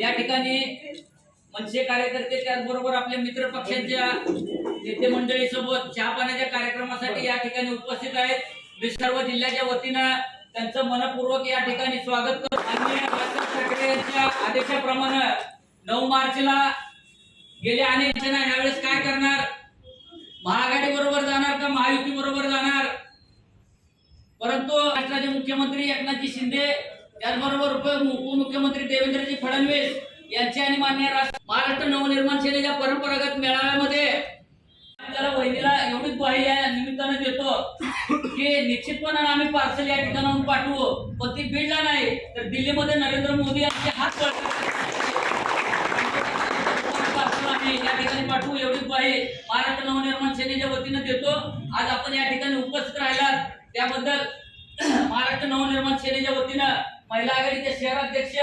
या ठिकाणी मनसे कार्यकर्ते त्याचबरोबर आपल्या मित्र पक्षांच्या नेते मंडळी सोबत चहा पाण्याच्या कार्यक्रमासाठी या ठिकाणी उपस्थित आहेत. मी सर्व जिल्ह्याच्या वतीनं त्यांचं मनपूर्वक या ठिकाणी स्वागत करतो माननीय बाळासाहेब ठाकरे यांच्या आदेशाप्रमाणे नऊ मार्चला गेल्या अनेक जण यावेळेस काय करणार? महाआघाडी बरोबर जाणार का महायुती बरोबर जाणार? परंतु राष्ट्राचे मुख्यमंत्री एकनाथजी शिंदे त्याचबरोबर उपमुख्यमंत्री देवेंद्रजी फडणवीस यांचे आणि मान्य महाराष्ट्र नवनिर्माण सेनेच्या परंपरागत मेळाव्यामध्ये आपल्याला वहिनीला एवढीच ग्वाही या निमित्तानं देतो की निश्चितपणे आम्ही पार्सल या ठिकाणाहून पाठवू. पण ती बीडला नाही तर दिल्लीमध्ये नरेंद्र मोदी यांचे हात पार्सल आम्ही या ठिकाणी पाठवू एवढीच ग्वाही महाराष्ट्र नवनिर्माण सेनेच्या वतीनं देतो. आज आपण या ठिकाणी उपस्थित राहिलात. त्याबद्दल महाराष्ट्र नवनिर्माण सेनेच्या वतीनं महिला आघाडीचे शहराध्यक्ष.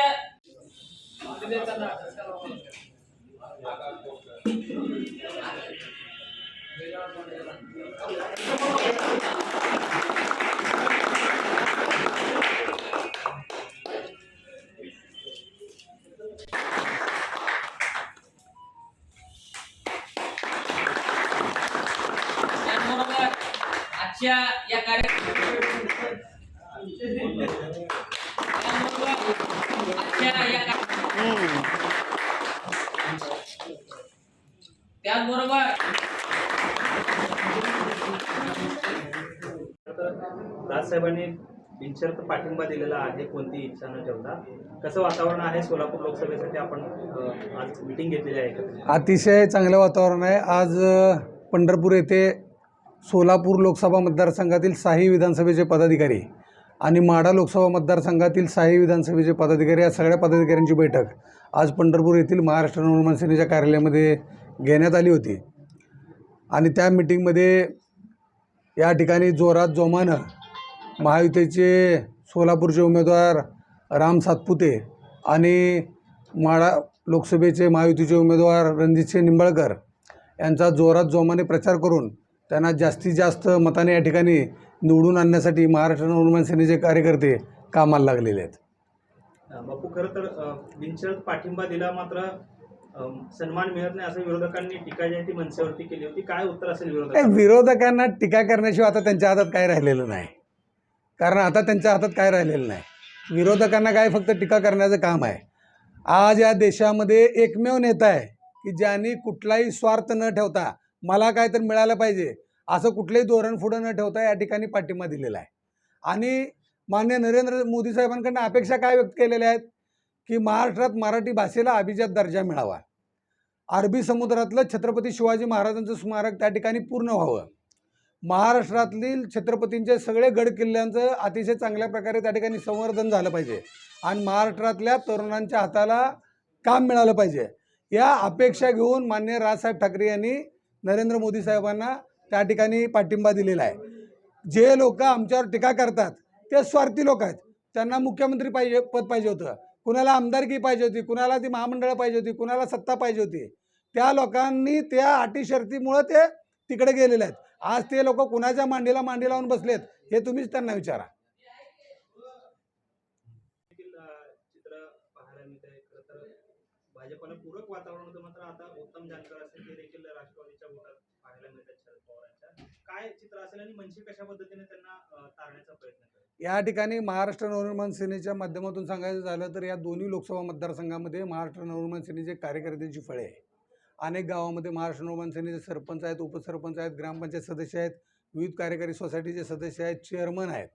त्याचबरोबर आजच्या या कार्यक्रमात आजच्या या कार्य- त्याचबरोबर दाससाहेबांनी बिनशर्त पाठिंबा दिलेला आहे कोणती इच्छा न ठेवता. कसं वातावरण आहे सोलापूर लोकसभेसाठी? आपण आज मिटिंग घेतलेली आहे अतिशय चांगलं वातावरण आहे. आज पंढरपूर येथे सोलापूर लोकसभा मतदारसंघातील साही विधानसभेचे पदाधिकारी आणि माढा लोकसभा मतदारसंघातील साही विधानसभेचे पदाधिकारी या सगळ्या पदाधिकाऱ्यांची बैठक आज पंढरपूर येथील महाराष्ट्र नवनिर्माण सेनेच्या कार्यालयामध्ये घेण्यात आली होती. आणि त्या मिटिंगमध्ये या ठिकाणी जोरात जोमानं महायुतीचे सोलापूरचे उमेदवार राम सातपुते आणि माळा लोकसभेचे महायुतीचे उमेदवार रणजितसिंह निंबाळकर यांचा जोरात जोमाने प्रचार करून त्यांना जास्तीत जास्त मताने या ठिकाणी निवडून आणण्यासाठी महाराष्ट्र नवनिर्माण सेनेचे कार्यकर्ते कामाला लागलेले आहेत. बापू खरं तर बिनशर्त पाठिंबा दिला मात्र सन्मान मिळत नाही असं विरोधकांनी टीका जी आहे ती मनसेवरती केली होती. काय उत्तर असेल विरोधक विरोधकांना टीका करण्याशिवाय आता त्यांच्या हातात काय राहिलेलं नाही. कारण आता त्यांच्या हातात काय राहिलेलं नाही. विरोधकांना काय फक्त टीका करण्याचं काम आहे. आज या देशामध्ये एकमेव नेता आहे की ज्यांनी कुठलाही स्वार्थ न ठेवता मला काय तर मिळालं पाहिजे असं कुठलंही धोरण पुढं न ठेवता या ठिकाणी पाठिंबा दिलेला आहे. आणि मान्य नरेंद्र मोदी साहेबांकडनं अपेक्षा काय व्यक्त केलेल्या आहेत? की महाराष्ट्रात मराठी भाषेला अभिजात दर्जा मिळावा. अरबी समुद्रातलं छत्रपती शिवाजी महाराजांचं स्मारक त्या ठिकाणी पूर्ण व्हावं. महाराष्ट्रातील छत्रपतींचे सगळे गड किल्ल्यांचं अतिशय चांगल्या प्रकारे त्या ठिकाणी संवर्धन झालं पाहिजे. आणि महाराष्ट्रातल्या तरुणांच्या हाताला काम मिळालं पाहिजे. या अपेक्षा घेऊन मान्य राजसाहेब ठाकरे यांनी नरेंद्र मोदी साहेबांना त्या ठिकाणी पाठिंबा दिलेला आहे. जे लोक आमच्यावर टीका करतात ते स्वार्थी लोक आहेत. त्यांना मुख्यमंत्री पाहिजे पद पाहिजे होतं. कुणाला आमदारकी पाहिजे होती कुणाला ती महामंडळं पाहिजे होती कुणाला सत्ता पाहिजे होती त्या लोकांनी त्या अटी शर्तीमुळं ते तिकडे गेलेले आहेत. आज ते लोक कुणाच्या मांडीला मांडी लावून बसलेत हे तुम्हीच त्यांना विचारा. भाजपला पूरक वातावरण होतं मात्र आता उत्तम जानकर असेल ते देखील राष्ट्रवादीच्या पाहायला मिळतात शरद पवारांच्या. काय चित्र असेल आणि मनसे कशा पद्धतीने त्यांना तारण्याचा प्रयत्न या ठिकाणी महाराष्ट्र नवनिर्माण सेनेच्या माध्यमातून सांगायचं झालं तर या दोन्ही लोकसभा मतदारसंघामध्ये महाराष्ट्र नवनिर्माण सेनेचे कार्यकर्त्यांची फळे आहे. अनेक गावामध्ये महाराष्ट्र नवनिर्माण सेनेचे सरपंच आहेत उपसरपंच आहेत ग्रामपंचायत सदस्य आहेत विविध कार्यकारी सोसायटीचे सदस्य आहेत चेअरमन आहेत.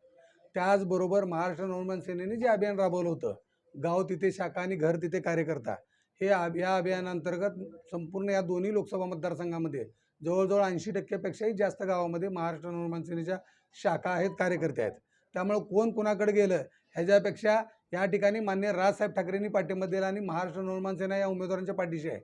त्याचबरोबर महाराष्ट्र नवनिर्माण सेनेने जे अभियान राबवलं होतं गाव तिथे शाखा आणि घर तिथे कार्यकर्ता हे अब या अभियानांतर्गत संपूर्ण या दोन्ही लोकसभा मतदारसंघामध्ये जवळजवळ ऐंशी टक्क्यापेक्षाही जास्त गावामध्ये महाराष्ट्र नवनिर्माण सेनेच्या शाखा आहेत कार्यकर्ते आहेत. त्यामुळं कोण कोणाकडे गेलं? ह्याच्यापेक्षा या ठिकाणी मान्य राजसाहेब ठाकरेंनी पाठिंबा दिला आणि महाराष्ट्र नवनिर्माण सेना या उमेदवारांच्या पाठीशी आहे.